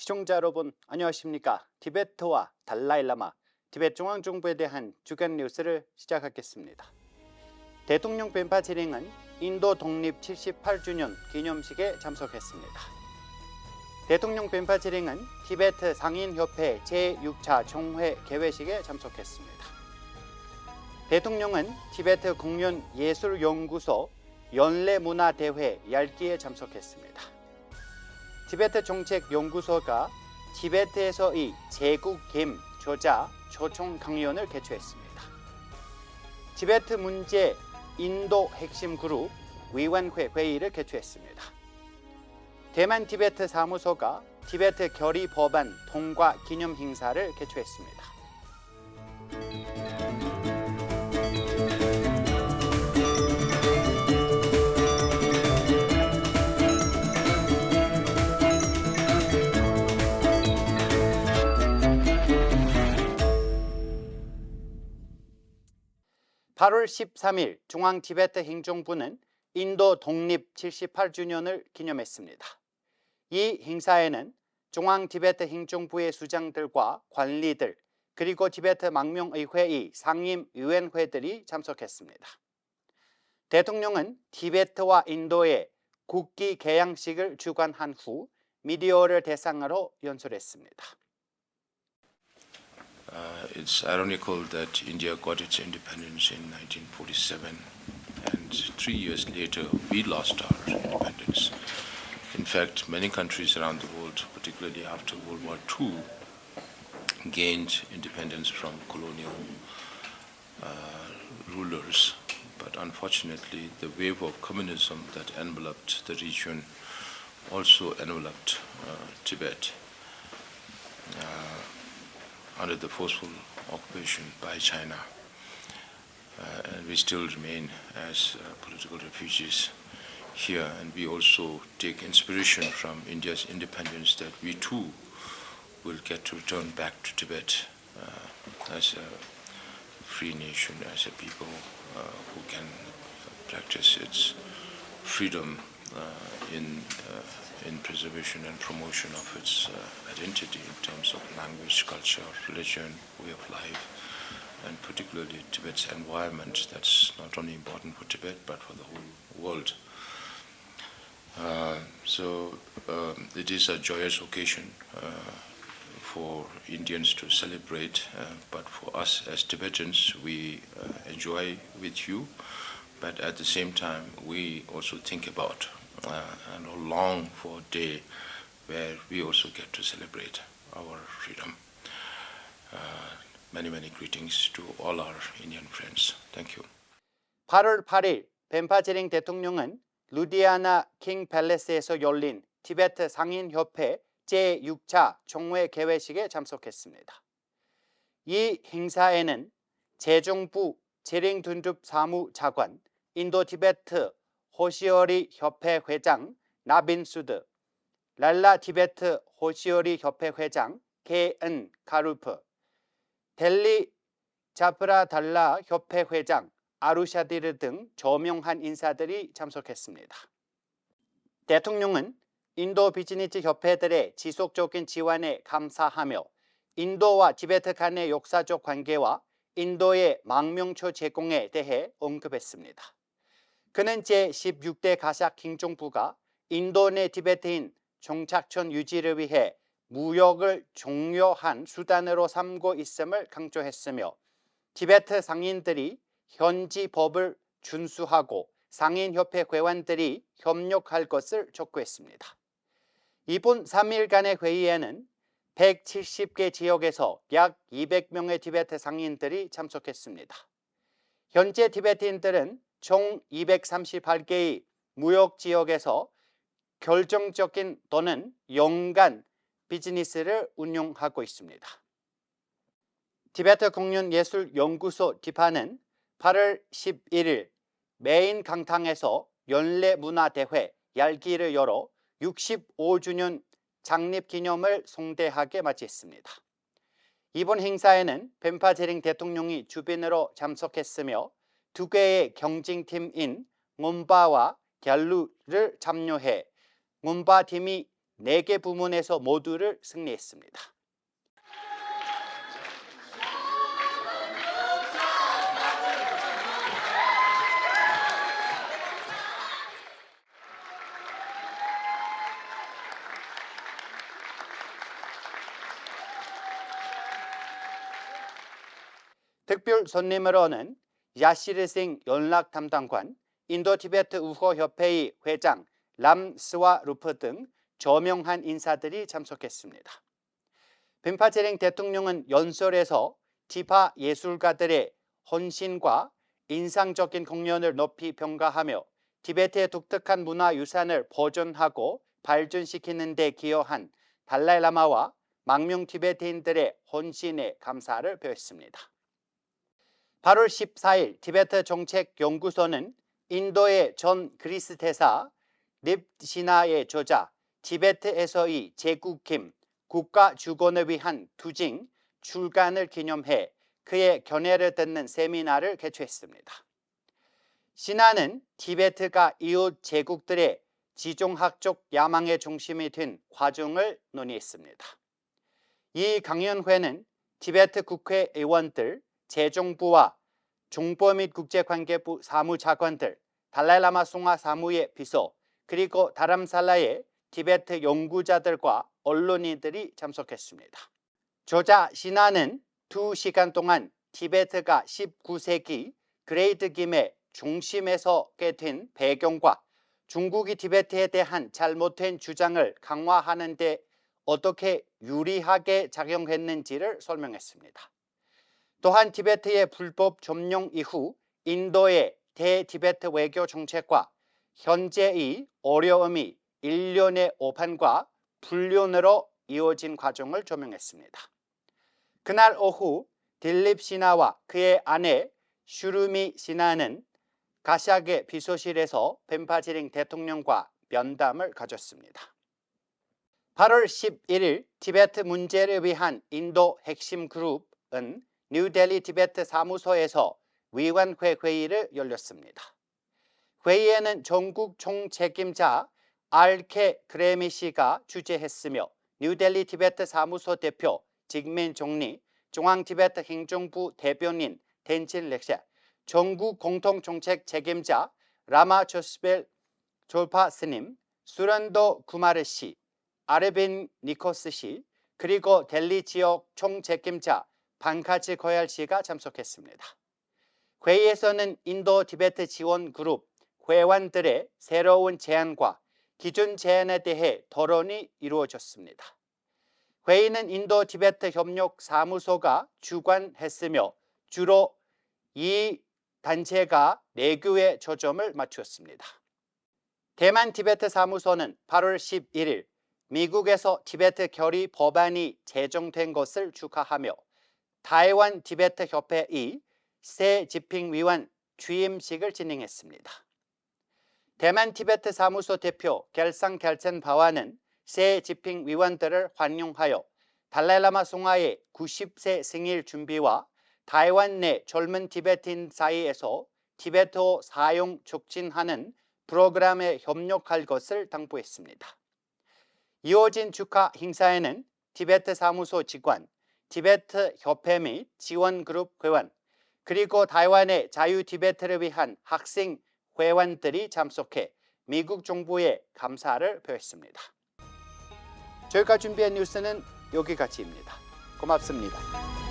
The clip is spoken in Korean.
시청자 여러분 안녕하십니까? 티베트와 달라일라마 티베트 중앙정부에 대한 주간 뉴스를 시작하겠습니다. 대통령 벤파 지링은 인도 독립 78주년 기념식에 참석했습니다. 대통령 벤파 지링은 티베트 상인협회 제6차 총회 개회식에 참석했습니다. 대통령은 티베트 공연예술연구소 연례문화대회 얄기에 참석했습니다. 티베트 정책 연구소가 티베트에서의 제국김 조자 초청 강연을 개최했습니다. 티베트 문제 인도 핵심 그룹 위원회 회의를 개최했습니다. 대만 티베트 사무소가 티베트 결의 법안 통과 기념 행사를 개최했습니다. 8월 13일 중앙 티베트 행정부는 인도 독립 78주년을 기념했습니다. 이 행사에는 중앙 티베트 행정부의 수장들과 관리들 그리고 티베트 망명의회의 상임위원회들이 참석했습니다. 대통령은 티베트와 인도의 국기 개양식을 주관한 후 미디어를 대상으로 연설했습니다. Uh, it's ironical that India got its independence in 1947, and three years later we lost our independence. In fact, many countries around the world, particularly after World War II, gained independence from colonial uh, rulers. But unfortunately, the wave of communism that enveloped the region also enveloped uh, Tibet. Under the forceful occupation by China. Uh, and we still remain as uh, political refugees here, and we also take inspiration from India's independence that we too will get to return back to Tibet uh, as a free nation, as a people uh, who can practice its freedom uh, in uh, in preservation and promotion of its uh, identity in terms of language, culture, religion, way of life, and particularly Tibet's environment. That's not only important for Tibet but for the whole world. Uh, so um, it is a joyous occasion uh, for Indians to celebrate, uh, but for us as Tibetans, we uh, enjoy with you, but at the same time, we also think about and long for a day where we also get to celebrate our freedom. Uh, many, many greetings to all our Indian friends. Thank you. 8월 8일 벤파 제링 대통령은 루디아나 킹 팰레스에서 열린 티베트 상인협회 제6차 총회 개회식에 참석했습니다. 이 행사에는 재정부 제링둔줍 사무차관, 인도 티베트 호시어리 협회 회장 나빈 수드, 랄라 티베트 호시어리 협회 회장 케은 카루프, 델리 자프라 달라 협회 회장 아루샤디르 등 저명한 인사들이 참석했습니다. 대통령은 인도 비즈니스 협회들의 지속적인 지원에 감사하며 인도와 티베트 간의 역사적 관계와 인도의 망명초 제공에 대해 언급했습니다. 그는 제16대 가삭 행정부가 인도 내 티베트인 정착촌 유지를 위해 무역을 종료한 수단으로 삼고 있음을 강조했으며 티베트 상인들이 현지 법을 준수하고 상인협회 회원들이 협력할 것을 촉구했습니다. 이번 3일간의 회의에는 170개 지역에서 약 200명의 티베트 상인들이 참석했습니다. 현재 티베트인들은 총 238개의 무역 지역에서 결정적인 또는 연간 비즈니스를 운영하고 있습니다. 티베트 공연예술연구소 디파는 8월 11일 메인 강탕에서 연례 문화대회 얄기를 열어 65주년 창립 기념을 송대하게 맞이했습니다. 이번 행사에는 벤파제링 대통령이 주변으로 참석했으며 두 개의 경쟁팀인 몬바와 갤루를 참여해 몬바 팀이 4개 부문에서 모두를 승리했습니다. 특별 손님으로는 야시르싱 연락 담당관, 인도 티베트 우호 협회의 회장 람 스와 루프 등 저명한 인사들이 참석했습니다. 빈파체링 대통령은 연설에서 티파 예술가들의 헌신과 인상적인 공연을 높이 평가하며 티베트의 독특한 문화 유산을 보존하고 발전시키는 데 기여한 달라이라마와 망명 티베트인들의 헌신에 감사를 표했습니다. 8월 14일 티베트 정책 연구소는 인도의 전 그리스 대사 립시나의 저자 티베트에서의 제국김 국가 주권을 위한 투징 출간을 기념해 그의 견해를 듣는 세미나를 개최했습니다. 신화는 티베트가 이웃 제국들의 지종학적 야망의 중심이 된 과정을 논의했습니다. 이 강연회는 티베트 국회의원들, 재정부와 정보 및 국제관계부 사무차관들, 달라이라마 송화 사무의 비서, 그리고 다람살라의 티베트 연구자들과 언론인들이 참석했습니다. 저자 신화는 두 시간 동안 티베트가 19세기 그레이트 김의 중심에 서게 된 배경과 중국이 티베트에 대한 잘못된 주장을 강화하는 데 어떻게 유리하게 작용했는지를 설명했습니다. 또한 티베트의 불법 점령 이후 인도의 대티베트 외교 정책과 현재의 어려움이 일련의 오판과 불륜으로 이어진 과정을 조명했습니다. 그날 오후 딜립 신하와 그의 아내 슈루미 신하는 가샥의 비서실에서 벤파지링 대통령과 면담을 가졌습니다. 8월 11일 티베트 문제를 위한 인도 핵심 그룹은 뉴델리 티베트 사무소에서 위원회 회의를 열렸습니다. 회의에는 전국 총책임자 알케 그레미 씨가 주재했으며 뉴델리 티베트 사무소 대표 직민 총리, 중앙 티베트 행정부 대변인 덴친 렉샤, 전국 공통정책 책임자 라마 조스벨 졸파 스님, 수란도 구마르 씨, 아르빈 니코스 씨, 그리고 델리 지역 총책임자 반카치 거얄 씨가 참석했습니다. 회의에서는 인도 티베트 지원 그룹 회원들의 새로운 제안과 기존 제안에 대해 토론이 이루어졌습니다. 회의는 인도 티베트 협력 사무소가 주관했으며 주로 이 단체가 내교에 초점을 맞추었습니다. 대만 티베트 사무소는 8월 11일 미국에서 티베트 결의 법안이 제정된 것을 축하하며 타이완 티베트 협회의 새 집행위원 취임식을 진행했습니다. 대만 티베트 사무소 대표 겔상 겔첸 바와는 새 집행위원들을 환영하여 달라이라마 송하의 90세 생일 준비와 타이완 내 젊은 티베트인 사이에서 티베트어 사용 촉진하는 프로그램에 협력할 것을 당부했습니다. 이어진 축하 행사에는 티베트 사무소 직원, 티베트 협회 및 지원 그룹 회원, 그리고 타이완의 자유 티베트를 위한 학생 회원들이 참석해 미국 정부에 감사를 표했습니다. 저희가 준비한 뉴스는 여기까지입니다. 고맙습니다.